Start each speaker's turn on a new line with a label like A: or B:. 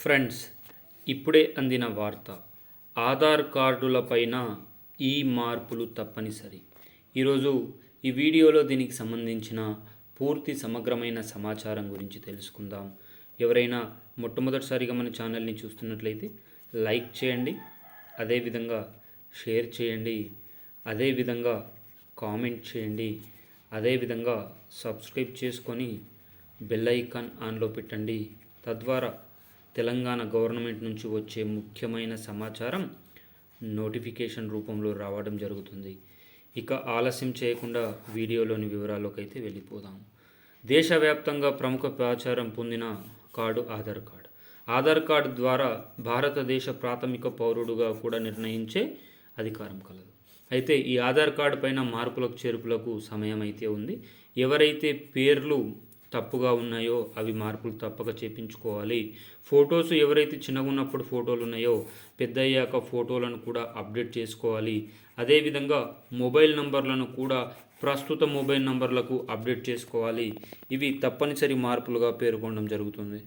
A: Friends ఇప్పుడే అందిన వార్త. ఆధార్ కార్డులపైన ఈ మార్పులు తప్పనిసరి. ఈరోజు ఈ వీడియోలో దీనికి సంబంధించిన పూర్తి సమగ్రమైన సమాచారం గురించి తెలుసుకుందాం. ఎవరైనా మొట్టమొదటిసారిగా మన ఛానల్ని చూస్తున్నట్లయితే లైక్ చేయండి అదేవిధంగా షేర్ చేయండి అదేవిధంగా కామెంట్ చేయండి అదేవిధంగా సబ్స్క్రైబ్ చేసుకొని బెల్ ఐకాన్ ఆన్లో పెట్టండి. తద్వారా తెలంగాణ గవర్నమెంట్ నుంచి వచ్చే ముఖ్యమైన సమాచారం నోటిఫికేషన్ రూపంలో రావడం జరుగుతుంది. ఇక ఆలస్యం చేయకుండా వీడియోలోని వివరాల్లోకి అయితే వెళ్ళిపోదాం. దేశవ్యాప్తంగా ప్రముఖ ప్రచారం పొందిన card Aadhaar card. Aadhaar card ద్వారా భారతదేశ ప్రాథమిక పౌరుడుగా కూడా నిర్ణయించే అధికారం కలదు. అయితే ఈ ఆధార్ కార్డు పైన మార్పులకు చేర్పులకు సమయం అయితే ఉంది. ఎవరైతే పేర్లు తప్పుగా ఉన్నాయో అవి మార్పులు తప్పక చేపించుకోవాలి. ఫొటోస్ ఎవరైతే చిన్నగా ఉన్నప్పుడు ఫోటోలు ఉన్నాయో పెద్ద అయ్యాక ఫోటోలను కూడా అప్డేట్ చేసుకోవాలి. అదేవిధంగా మొబైల్ నంబర్లను కూడా ప్రస్తుత మొబైల్ నంబర్లకు అప్డేట్ చేసుకోవాలి. ఇవి తప్పనిసరి మార్పులుగా పేర్కొనడం జరుగుతుంది.